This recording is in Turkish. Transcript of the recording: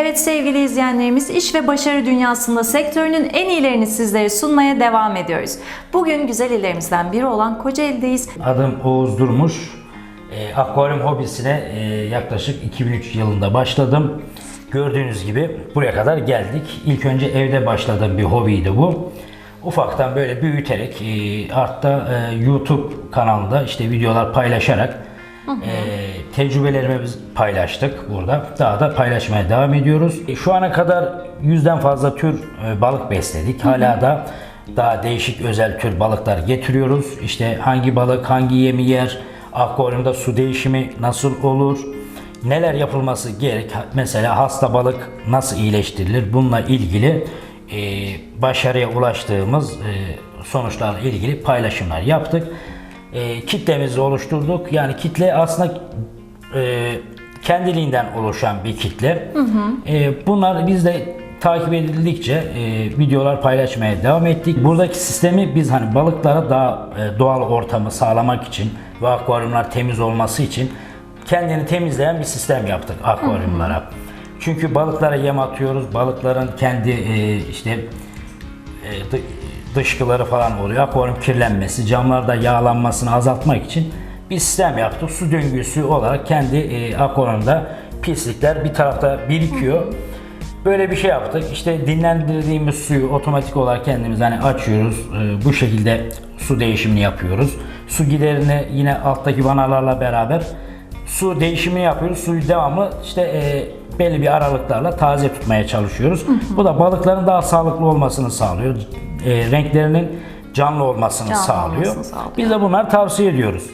Evet sevgili izleyenlerimiz iş ve başarı dünyasında sektörünün en iyilerini sizlere sunmaya devam ediyoruz. Bugün güzel illerimizden biri olan Kocaeli'deyiz. Adım Oğuz Durmuş. E, akvaryum hobisine e, yaklaşık 2003 yılında başladım. Gördüğünüz gibi buraya kadar geldik. İlk önce evde başladığım bir hobiydi bu. Ufaktan böyle büyüterek e, artta e, YouTube kanalında işte videolar paylaşarak e, tecrübelerimizi paylaştık burada. Daha da paylaşmaya devam ediyoruz. E, şu ana kadar yüzden fazla tür e, balık besledik. Hala da daha değişik özel tür balıklar getiriyoruz. İşte hangi balık hangi yemi yer, akvaryumda su değişimi nasıl olur, neler yapılması gerek. Mesela hasta balık nasıl iyileştirilir bununla ilgili e, başarıya ulaştığımız e, sonuçlarla ilgili paylaşımlar yaptık. E, kitlemizi oluşturduk. Yani kitle aslında e, kendiliğinden oluşan bir kitle. E, bunlar biz de takip edildikçe e, videolar paylaşmaya devam ettik. Buradaki sistemi biz hani balıklara daha e, doğal ortamı sağlamak için ve akvaryumlar temiz olması için kendini temizleyen bir sistem yaptık akvaryumlara. Çünkü balıklara yem atıyoruz. Balıkların kendi e, işte e, dışkıları falan oluyor. Akvaryum kirlenmesi, camlarda yağlanmasını azaltmak için bir sistem yaptık. Su döngüsü olarak kendi e, akvaryumda pislikler bir tarafta birikiyor. Böyle bir şey yaptık. İşte dinlendirdiğimiz suyu otomatik olarak kendimiz hani açıyoruz. E, bu şekilde su değişimini yapıyoruz. Su giderini yine alttaki vanalarla beraber su değişimini yapıyoruz. Suyu devamlı işte e, belli bir aralıklarla taze tutmaya çalışıyoruz. Bu da balıkların daha sağlıklı olmasını sağlıyor. E, renklerinin canlı olmasını Canlı sağlıyor. olmasını sağlıyor. Biz de bunları tavsiye ediyoruz.